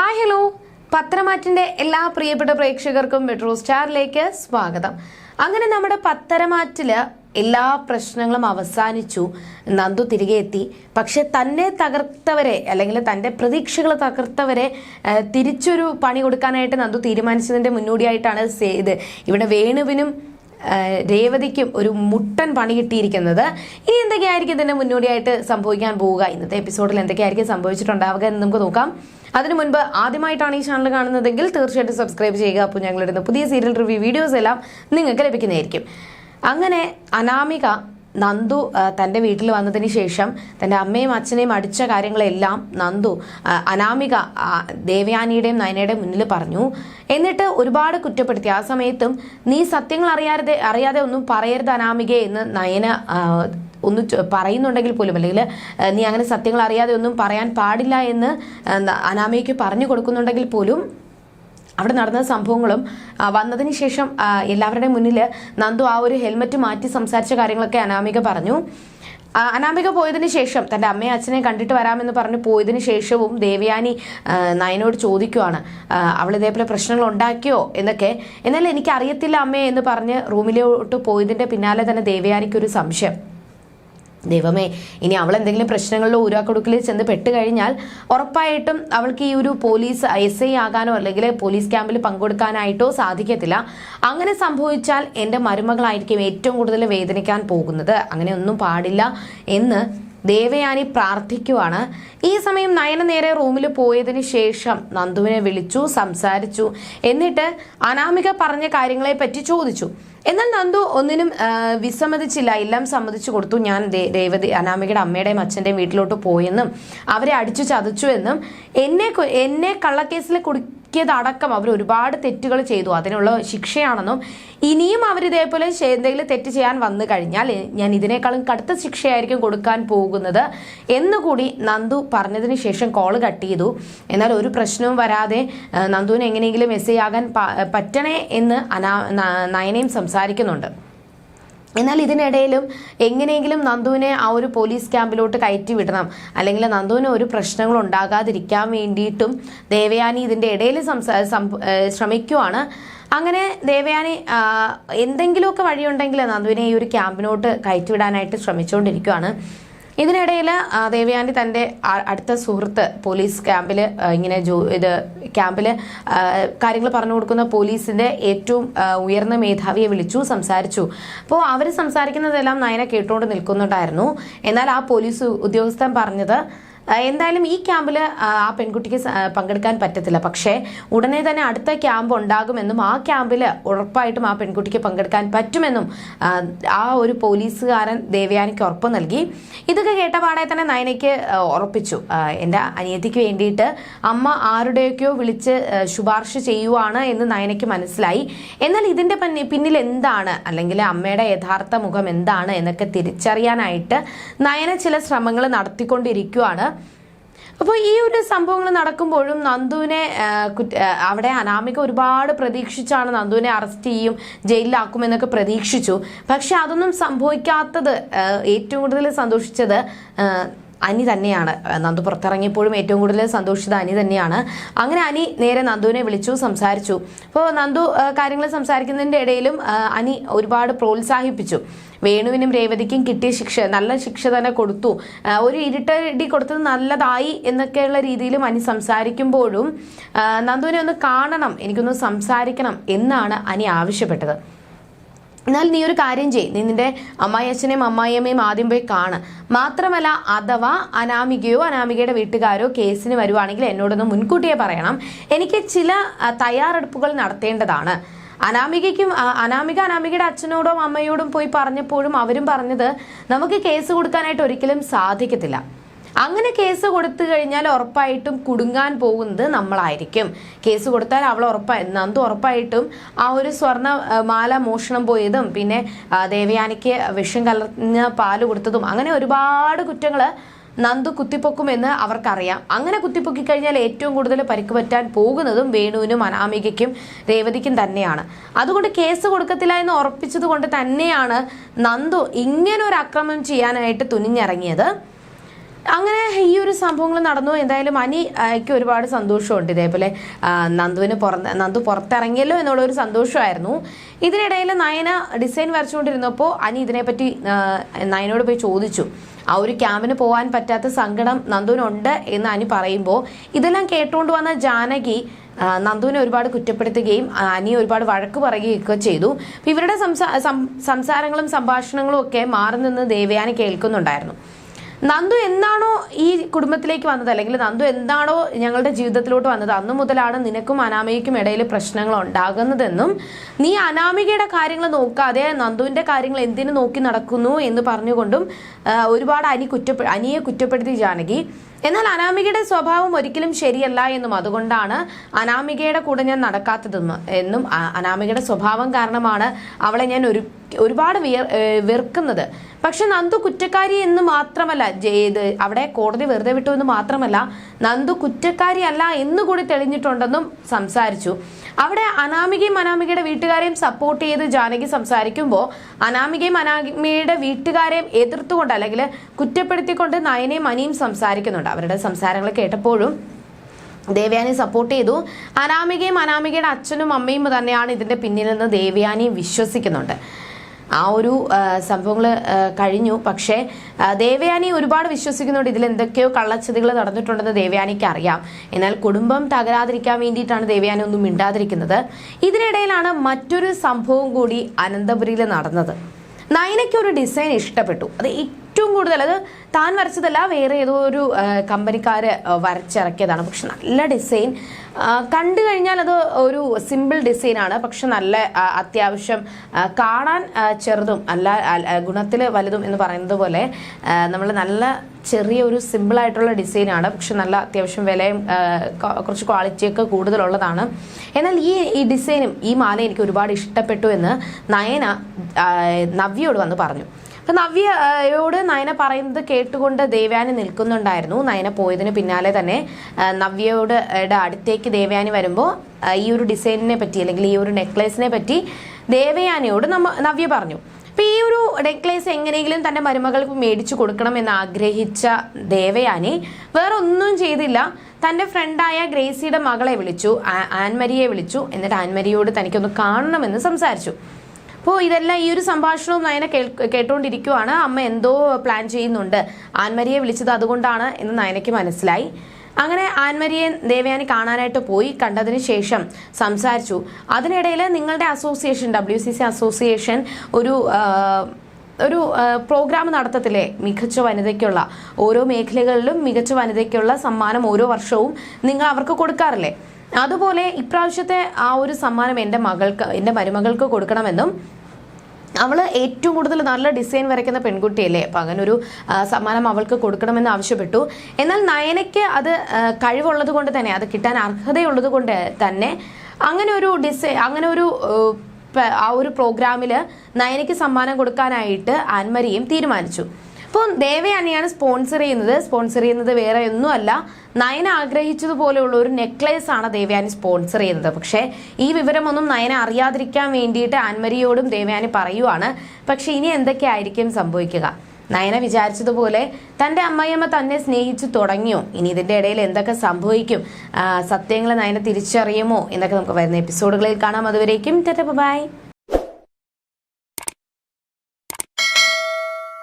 Hi hello പത്തരമാറ്റിന്റെ എല്ലാ പ്രിയപ്പെട്ട പ്രേക്ഷകർക്കും മെട്രോ സ്റ്റാറിലേക്ക് സ്വാഗതം. അങ്ങനെ നമ്മുടെ പത്തരമാറ്റിൽ എല്ലാ പ്രശ്നങ്ങളും അവസാനിച്ചു. നന്ദു തിരികെ എത്തി. പക്ഷെ തന്നെ തകർത്തവരെ അല്ലെങ്കിൽ തന്റെ പ്രതീക്ഷകൾ തകർത്തവരെ തിരിച്ചൊരു പണി കൊടുക്കാനായിട്ട് നന്ദു തീരുമാനിച്ചതിന്റെ മുന്നോടിയായിട്ടാണ് ഇത്. ഇവിടെ വേണുവിനും രേവതിക്കും ഒരു മുട്ടൻ പണി കിട്ടിയിരിക്കുന്നത്. ഇനി എന്തൊക്കെയായിരിക്കും ഇതിന്റെ മുന്നോടിയായിട്ട് സംഭവിക്കാൻ പോവുക? ഇന്നത്തെ എപ്പിസോഡിൽ എന്തൊക്കെയായിരിക്കും സംഭവിച്ചിട്ടുണ്ടാവുക എന്ന് നമുക്ക് നോക്കാം. അതിനു മുൻപ് ആദ്യമായിട്ടാണ് ഈ ചാനൽ കാണുന്നതെങ്കിൽ തീർച്ചയായിട്ടും സബ്സ്ക്രൈബ് ചെയ്യുക. അപ്പോൾ ഞങ്ങളിടുന്ന പുതിയ സീരിയൽ റിവ്യൂ വീഡിയോസ് എല്ലാം നിങ്ങൾക്ക് ലഭിക്കുന്നതായിരിക്കും. അങ്ങനെ അനാമിക നന്ദു തന്റെ വീട്ടിൽ വന്നതിന് ശേഷം തന്റെ അമ്മയും അച്ഛനെയും അടിച്ച കാര്യങ്ങളെല്ലാം നന്ദു അനാമിക ദേവയാനിയുടെയും നയനയുടെയും മുന്നിൽ പറഞ്ഞു. എന്നിട്ട് ഒരുപാട് കുറ്റപ്പെടുത്തി. ആ സമയത്തും നീ സത്യങ്ങൾ അറിയാതെ അറിയാതെ ഒന്നും പറയരുത് അനാമിക എന്ന് നയന ഒന്ന് പറയുന്നുണ്ടെങ്കിൽ പോലും അല്ലെങ്കിൽ നീ അങ്ങനെ സത്യങ്ങൾ അറിയാതെ ഒന്നും പറയാൻ പാടില്ല എന്ന് അനാമികയ്ക്ക് പറഞ്ഞു കൊടുക്കുന്നുണ്ടെങ്കിൽ പോലും അവിടെ നടന്ന സംഭവങ്ങളും വന്നതിന് ശേഷം എല്ലാവരുടെയും മുന്നിൽ നന്ദു ആ ഒരു ഹെൽമറ്റ് മാറ്റി സംസാരിച്ച കാര്യങ്ങളൊക്കെ അനാമിക പറഞ്ഞു. അനാമിക പോയതിന് ശേഷം തന്റെ അമ്മയും അച്ഛനെ കണ്ടിട്ട് വരാമെന്ന് പറഞ്ഞ് പോയതിന് ശേഷവും ദേവയാനി നയനോട് ചോദിക്കുവാണ് അവൾ ഇതേപോലെ പ്രശ്നങ്ങൾ ഉണ്ടാക്കിയോ? എന്നൊക്കെ. എന്നാൽ എനിക്കറിയത്തില്ല അമ്മയെ അമ്മേ എന്ന് പറഞ്ഞ് റൂമിലോട്ട് പോയതിന്റെ പിന്നാലെ തന്നെ ദേവയാനിക്കൊരു സംശയം. ദൈവമേ ഇനി അവൾ എന്തെങ്കിലും പ്രശ്നങ്ങളിലോ ഊരാക്കൊടുക്കലിൽ ചെന്ന് പെട്ട് കഴിഞ്ഞാൽ ഉറപ്പായിട്ടും അവൾക്ക് ഈ ഒരു പോലീസ് എസ് ഐ ആകാനോ അല്ലെങ്കിൽ പോലീസ് ക്യാമ്പിൽ പങ്കെടുക്കാനായിട്ടോ സാധിക്കത്തില്ല. അങ്ങനെ സംഭവിച്ചാൽ എന്റെ മരുമകളായിരിക്കും ഏറ്റവും കൂടുതൽ വേദനിക്കാൻ പോകുന്നത്. അങ്ങനെ ഒന്നും പാടില്ല എന്ന് ദേവയാനി പ്രാർത്ഥിക്കുവാണ്. ഈ സമയം നയന നേരെ റൂമിൽ പോയതിന് ശേഷം നന്ദുവിനെ വിളിച്ചു സംസാരിച്ചു. എന്നിട്ട് അനാമിക പറഞ്ഞ കാര്യങ്ങളെ പറ്റി ചോദിച്ചു. എന്നാൽ നന്ദു ഒന്നിനും വിസമ്മതിച്ചില്ല. എല്ലാം സമ്മതിച്ചു കൊടുത്തു. ഞാൻ രേവതി അനാമികയുടെ അമ്മയുടെയും അച്ഛന്റെയും വീട്ടിലോട്ട് പോയെന്നും അവരെ അടിച്ചു ചതച്ചു എന്നും എന്നെ എന്നെ കള്ളക്കേസിൽ കുടുക്കിയതടക്കം അവർ ഒരുപാട് തെറ്റുകൾ ചെയ്തു. അതിനുള്ള ശിക്ഷയാണെന്നും ഇനിയും അവർ ഇതേപോലെ എന്തെങ്കിലും തെറ്റ് ചെയ്യാൻ വന്നു കഴിഞ്ഞാൽ ഞാൻ ഇതിനേക്കാളും കടുത്ത ശിക്ഷയായിരിക്കും കൊടുക്കാൻ പോകുന്നത് എന്നുകൂടി നന്ദു പറഞ്ഞതിന് ശേഷം കോൾ കട്ട് ചെയ്തു. എന്നാൽ ഒരു പ്രശ്നവും വരാതെ നന്ദുവിന് എങ്ങനെയെങ്കിലും മെസ്സേജ് ആകാൻ പറ്റണേ എന്ന് അനാ നയനയും സംസാരിക്കുന്നുണ്ട്. എന്നാൽ ഇതിനിടയിലും എങ്ങനെയെങ്കിലും നന്ദുവിനെ ആ ഒരു പോലീസ് ക്യാമ്പിലോട്ട് കയറ്റി വിടണം. അല്ലെങ്കിൽ നന്ദുവിന് ഒരു പ്രശ്നങ്ങൾ ഉണ്ടാകാതിരിക്കാൻ വേണ്ടിയിട്ടും ദേവയാനി ഇതിന്റെ ഇടയിൽ ശ്രമിക്കുവാണ്. അങ്ങനെ ദേവയാനി എന്തെങ്കിലുമൊക്കെ വഴിയുണ്ടെങ്കിൽ നന്ദുവിനെ ഈ ഒരു ക്യാമ്പിനോട്ട് കയറ്റിവിടാനായിട്ട് ശ്രമിച്ചുകൊണ്ടിരിക്കുകയാണ് ഇതിനിടയിൽ ദേവയാനി തന്റെ അടുത്ത സുഹൃത്ത് പോലീസ് ക്യാമ്പിൽ ഇങ്ങനെ ജോ ഇത് ക്യാമ്പിൽ കാര്യങ്ങൾ പറഞ്ഞു കൊടുക്കുന്ന പോലീസിന്റെ ഏറ്റവും ഉയർന്ന മേധാവിയെ വിളിച്ചു സംസാരിച്ചു. അപ്പോൾ അവർ സംസാരിക്കുന്നതെല്ലാം നയന കേട്ടുകൊണ്ട് നിൽക്കുന്നുണ്ടായിരുന്നു. എന്നാൽ ആ പോലീസ് ഉദ്യോഗസ്ഥൻ പറഞ്ഞത് എന്തായാലും ഈ ക്യാമ്പിൽ ആ പെൺകുട്ടിക്ക് പങ്കെടുക്കാൻ പറ്റത്തില്ല. പക്ഷേ ഉടനെ തന്നെ അടുത്ത ക്യാമ്പ് ഉണ്ടാകുമെന്നും ആ ക്യാമ്പിൽ ഉറപ്പായിട്ടും ആ പെൺകുട്ടിക്ക് പങ്കെടുക്കാൻ പറ്റുമെന്നും ആ, ഒരു പോലീസുകാരൻ ദേവയാനിക്ക് ഉറപ്പ് നൽകി. ഇതൊക്കെ കേട്ട പാടെ തന്നെ നയനയ്ക്ക് ഉറപ്പിച്ചു. എന്റെ അനിയത്തിക്ക് വേണ്ടിയിട്ട് അമ്മ ആരുടെയൊക്കെയോ വിളിച്ച് ശുപാർശ ചെയ്യുവാണ് എന്ന് നയനയ്ക്ക് മനസ്സിലായി. എന്നാൽ ഇതിന്റെ പന്നി- പിന്നിൽ എന്താണ്? അല്ലെങ്കിൽ അമ്മയുടെ യഥാർത്ഥ മുഖം എന്താണ്? എന്നൊക്കെ തിരിച്ചറിയാനായിട്ട് നയന ചില ശ്രമങ്ങൾ നടത്തിക്കൊണ്ടിരിക്കുകയാണ് അപ്പോൾ ഈ ഒരു സംഭവങ്ങൾ നടക്കുമ്പോഴും നന്ദുവിനെ അവിടെ അനാമിക ഒരുപാട് പ്രതീക്ഷിച്ചാണ് നന്ദുവിനെ അറസ്റ്റ് ചെയ്യും ജയിലിലാക്കും എന്നൊക്കെ പ്രതീക്ഷിച്ചു. പക്ഷെ അതൊന്നും സംഭവിക്കാത്തത് ഏറ്റവും കൂടുതൽ സന്തോഷിച്ചത് അനി തന്നെയാണ്. നന്ദു പുറത്തിറങ്ങിയപ്പോഴും ഏറ്റവും കൂടുതൽ സന്തോഷിച്ചത് അനി തന്നെയാണ്. അങ്ങനെ അനി നേരെ നന്ദുവിനെ വിളിച്ചു സംസാരിച്ചു. അപ്പോൾ നന്ദു കാര്യങ്ങൾ സംസാരിക്കുന്നതിന്റെ ഇടയിലും അനി ഒരുപാട് പ്രോത്സാഹിപ്പിച്ചു. വേണുവിനും രേവതിക്കും കിട്ടിയ ശിക്ഷ നല്ല ശിക്ഷ തന്നെ കൊടുത്തു. ഒരു ഇരുട്ടടി കൊടുത്തത് നല്ലതായി എന്നൊക്കെയുള്ള രീതിയിലും അനി സംസാരിക്കുമ്പോഴും നന്ദുവിനെ ഒന്ന് കാണണം എനിക്കൊന്ന് സംസാരിക്കണം എന്നാണ് അനി ആവശ്യപ്പെട്ടത്. എന്നാൽ നീ ഒരു കാര്യം ചെയ് നീ നിന്റെ അമ്മായിയച്ഛനെയും അമ്മായിയമ്മയും ആദ്യം പോയി കാണ്. മാത്രമല്ല അഥവാ അനാമികയോ അനാമികയുടെ വീട്ടുകാരോ കേസിന് വരുവാണെങ്കിൽ എന്നോടൊന്ന് മുൻകൂട്ടിയെ പറയണം. എനിക്ക് ചില തയ്യാറെടുപ്പുകൾ നടത്തേണ്ടതാണ്. അനാമികയ്ക്കും അനാമിക അനാമികയുടെ അച്ഛനോടും അമ്മയോടും പോയി പറഞ്ഞപ്പോഴും അവരും പറഞ്ഞത് നമുക്ക് കേസ് കൊടുക്കാനായിട്ട് ഒരിക്കലും സാധിക്കത്തില്ല. അങ്ങനെ കേസ് കൊടുത്തു കഴിഞ്ഞാൽ ഉറപ്പായിട്ടും കുടുങ്ങാൻ പോകുന്നത് നമ്മളായിരിക്കും. കേസ് കൊടുത്താൽ അവൾ ഉറപ്പായി നന്ദു ഉറപ്പായിട്ടും ആ ഒരു സ്വർണ മാല മോഷണം പോയതും പിന്നെ ദേവയാനിക്ക് വിഷം കലർന്ന പാൽ കൊടുത്തതും അങ്ങനെ ഒരുപാട് കുറ്റങ്ങൾ നന്ദു കുത്തിപ്പൊക്കുമെന്ന് അവർക്കറിയാം. അങ്ങനെ കുത്തിപ്പൊക്കി കഴിഞ്ഞാൽ ഏറ്റവും കൂടുതൽ പരിക്ക് പറ്റാൻ പോകുന്നതും വേണുവിനും അനാമികയ്ക്കും രേവതിക്കും തന്നെയാണ്. അതുകൊണ്ട് കേസ് കൊടുക്കത്തില്ല എന്ന് ഉറപ്പിച്ചത് കൊണ്ട് തന്നെയാണ് നന്ദു ഇങ്ങനൊരു അക്രമം ചെയ്യാനായിട്ട് തുനിഞ്ഞിറങ്ങിയത്. അങ്ങനെ ഈ ഒരു സംഭവങ്ങൾ നടന്നു. എന്തായാലും അനിക്ക് ഒരുപാട് സന്തോഷമുണ്ട് ഇതേപോലെ നന്ദുവിന് പുറത്ത് നന്ദു പുറത്തിറങ്ങിയല്ലോ എന്നുള്ള ഒരു സന്തോഷമായിരുന്നു. ഇതിനിടയിൽ നയന ഡിസൈൻ വരച്ചുകൊണ്ടിരുന്നപ്പോൾ അനി ഇതിനെപ്പറ്റി നയനോട് പോയി ചോദിച്ചു. ആ ഒരു ക്യാമ്പിന് പോകാൻ പറ്റാത്ത സങ്കടം നന്ദുവിനുണ്ട് എന്ന് അനി പറയുമ്പോൾ ഇതെല്ലാം കേട്ടുകൊണ്ട് വന്ന ജാനകി നന്ദുവിനെ ഒരുപാട് കുറ്റപ്പെടുത്തുകയും അനിയെ ഒരുപാട് വഴക്ക് പറയുകയൊക്കെ ചെയ്തു. ഇവരുടെ സംസാ- സംസാരങ്ങളും സംഭാഷണങ്ങളും ഒക്കെ മാറി നിന്ന് ദേവയാനി കേൾക്കുന്നുണ്ടായിരുന്നു. നന്ദു എന്താണോ ഈ കുടുംബത്തിലേക്ക് വന്നത്? അല്ലെങ്കിൽ നന്ദു എന്താണോ ഞങ്ങളുടെ ജീവിതത്തിലോട്ട് വന്നത്? അന്നു മുതലാണ് നിനക്കും അനാമികയ്ക്കും ഇടയിൽ പ്രശ്നങ്ങൾ ഉണ്ടാകുന്നതെന്നും നീ അനാമികയുടെ കാര്യങ്ങൾ നോക്കാതെ നന്ദുവിന്റെ കാര്യങ്ങൾ എന്തിനു നോക്കി നടക്കുന്നു എന്ന് പറഞ്ഞുകൊണ്ടും ഒരുപാട് അനി കുറ്റപ്പെ അനിയെ കുറ്റപ്പെടുത്തി ജാനകി. എന്നാൽ അനാമികയുടെ സ്വഭാവം ഒരിക്കലും ശരിയല്ല എന്നും അതുകൊണ്ടാണ് അനാമികയുടെ കൂടെ ഞാൻ നടക്കാത്തതെന്ന് എന്നും അനാമികയുടെ സ്വഭാവം കാരണമാണ് അവളെ ഞാൻ ഒരു ഒരുപാട് വിയർ വെറുക്കുന്നത്. പക്ഷെ നന്ദു കുറ്റക്കാരി എന്ന് മാത്രമല്ല ഇത് അവിടെ കോടതി വെറുതെ വിട്ടു എന്ന് മാത്രമല്ല നന്ദു കുറ്റക്കാരി അല്ല എന്ന് കൂടി തെളിഞ്ഞിട്ടുണ്ടെന്നും സംസാരിച്ചു. അവിടെ അനാമികയും അനാമികയുടെ വീട്ടുകാരെയും സപ്പോർട്ട് ചെയ്ത് ജാനകി സംസാരിക്കുമ്പോൾ അനാമികയും അനാമികയുടെ വീട്ടുകാരെയും എതിർത്തുകൊണ്ട് അല്ലെങ്കിൽ കുറ്റപ്പെടുത്തിക്കൊണ്ട് നയനയും അനിയും സംസാരിക്കുന്നുണ്ട്. അവരുടെ സംസാരങ്ങൾ കേട്ടപ്പോഴും ദേവയാനി സപ്പോർട്ട് ചെയ്തു. അനാമികയും അനാമികയുടെ അച്ഛനും അമ്മയും തന്നെയാണ് ഇതിന്റെ നിന്ന് ദേവയാനി വിശ്വസിക്കുന്നുണ്ട്. ആ ഒരു സംഭവങ്ങൾ കഴിഞ്ഞു. പക്ഷേ ദേവയാനി ഒരുപാട് വിശ്വസിക്കുന്നുണ്ട്. ഇതിൽ എന്തൊക്കെയോ കള്ളച്ചതികൾ നടന്നിട്ടുണ്ടെന്ന് ദേവയാനിക്ക് അറിയാം. എന്നാൽ കുടുംബം തകരാതിരിക്കാൻ വേണ്ടിയിട്ടാണ് ദേവയാനി ഒന്നും മിണ്ടാതിരിക്കുന്നത്. ഇതിനിടയിലാണ് മറ്റൊരു സംഭവം കൂടി അനന്തപുരിയിൽ നടന്നത്. നയനയ്ക്ക് ഒരു ഡിസൈൻ ഇഷ്ടപ്പെട്ടു. അത് ഏറ്റവും കൂടുതൽ അത് താൻ വരച്ചതല്ല വേറെ ഏതോ ഒരു കമ്പനിക്കാർ വരച്ചിറക്കിയതാണ്. പക്ഷെ നല്ല ഡിസൈൻ. കണ്ടു കഴിഞ്ഞാൽ അത് ഒരു സിമ്പിൾ ഡിസൈനാണ് പക്ഷെ നല്ല അത്യാവശ്യം കാണാൻ ചെറുതും അല്ല ഗുണത്തിൽ വലുതും എന്ന് പറയുന്നത് പോലെ നമ്മൾ നല്ല ചെറിയ ഒരു സിമ്പിൾ ആയിട്ടുള്ള ഡിസൈനാണ് പക്ഷെ നല്ല അത്യാവശ്യം വിലയും കുറച്ച് ക്വാളിറ്റിയൊക്കെ കൂടുതലുള്ളതാണ്. എന്നാൽ ഈ ഈ ഡിസൈനും ഈ മാല എനിക്ക് ഒരുപാട് ഇഷ്ടപ്പെട്ടു എന്ന് നയന നവ്യയോട് വന്ന് പറഞ്ഞു. അപ്പൊ നവ്യയോട് നയന പറയുന്നത് കേട്ടുകൊണ്ട് ദേവയാനി നിൽക്കുന്നുണ്ടായിരുന്നു. നയന പോയതിന് പിന്നാലെ തന്നെ നവ്യയോട് അടുത്തേക്ക് ദേവയാനി വരുമ്പോൾ ഈ ഒരു ഡിസൈനിനെ പറ്റി അല്ലെങ്കിൽ ഈ ഒരു നെക്ലേസിനെ പറ്റി ദേവയാനിയോട് നമ്മ നവ്യ പറഞ്ഞു. അപ്പം ഈ ഒരു നെക്ലേസ് എങ്ങനെയെങ്കിലും തന്റെ മരുമകൾക്ക് മേടിച്ചു കൊടുക്കണം എന്ന് ആഗ്രഹിച്ച ദേവയാനി വേറെ ഒന്നും ചെയ്തില്ല. തന്റെ ഫ്രണ്ടായ ഗ്രേസിയുടെ മകളെ വിളിച്ചു ആൻമരിയെ വിളിച്ചു. എന്നിട്ട് ആൻമരിയോട് തനിക്കൊന്ന് കാണണമെന്ന് സംസാരിച്ചു. അപ്പോൾ ഇതെല്ലാം ഈ ഒരു സംഭാഷണവും നയന കേട്ടുകൊണ്ടിരിക്കുവാണ് അമ്മ എന്തോ പ്ലാൻ ചെയ്യുന്നുണ്ട്. ആൻമരിയെ വിളിച്ചത് അതുകൊണ്ടാണ് എന്ന് നയനയ്ക്ക് മനസ്സിലായി. അങ്ങനെ ആൻമരിയെ ദേവയാനി കാണാനായിട്ട് പോയി. കണ്ടതിന് ശേഷം സംസാരിച്ചു. അതിനിടയിൽ നിങ്ങളുടെ association W C C association ഒരു ഒരു പ്രോഗ്രാം നടത്തത്തില്ലേ? മികച്ച വനിതയ്ക്കുള്ള. ഓരോ മേഖലകളിലും മികച്ച വനിതയ്ക്കുള്ള സമ്മാനം ഓരോ വർഷവും നിങ്ങൾ അവർക്ക് കൊടുക്കാറില്ലേ? അതുപോലെ ഇപ്രാവശ്യത്തെ ആ ഒരു സമ്മാനം എന്റെ മകൾക്ക് എന്റെ മരുമകൾക്ക് കൊടുക്കണമെന്നും അവൾ ഏറ്റവും കൂടുതൽ നല്ല ഡിസൈൻ വരയ്ക്കുന്ന പെൺകുട്ടിയല്ലേ? അപ്പൊ അങ്ങനെ ഒരു സമ്മാനം അവൾക്ക് കൊടുക്കണമെന്ന് ആവശ്യപ്പെട്ടു. എന്നാൽ നയനയ്ക്ക് അത് കഴിവുള്ളത് കൊണ്ട് തന്നെ അത് കിട്ടാൻ അർഹതയുള്ളത് കൊണ്ട് തന്നെ അങ്ങനെ ഒരു ഡിസൈൻ അങ്ങനെ ഒരു ആ ഒരു പ്രോഗ്രാമിൽ നയനയ്ക്ക് സമ്മാനം കൊടുക്കാനായിട്ട് ആൻമരിയും തീരുമാനിച്ചു. അപ്പോൾ ദേവയാനിയാണ് സ്പോൺസർ ചെയ്യുന്നത്. സ്പോൺസർ ചെയ്യുന്നത് വേറെ ഒന്നുമല്ല. നയന ആഗ്രഹിച്ചതുപോലെയുള്ള ഒരു നെക്ലേസ് ആണ് ദേവയാനി സ്പോൺസർ ചെയ്യുന്നത്. പക്ഷേ ഈ വിവരമൊന്നും നയന അറിയാതിരിക്കാൻ വേണ്ടിയിട്ട് ആൻമരിയോടും ദേവയാനി പറയുവാണ്. പക്ഷേ ഇനി എന്തൊക്കെയായിരിക്കും സംഭവിക്കുക? നയന വിചാരിച്ചതുപോലെ തന്റെ അമ്മയമ്മ തന്നെ സ്നേഹിച്ചു തുടങ്ങിയോ? ഇനി ഇതിന്റെ ഇടയിൽ എന്തൊക്കെ സംഭവിക്കും? സത്യങ്ങൾ നയന തിരിച്ചറിയുമോ? എന്നൊക്കെ നമുക്ക് വരുന്ന എപ്പിസോഡുകളിൽ കാണാം. അതുവരേക്കും ബൈ.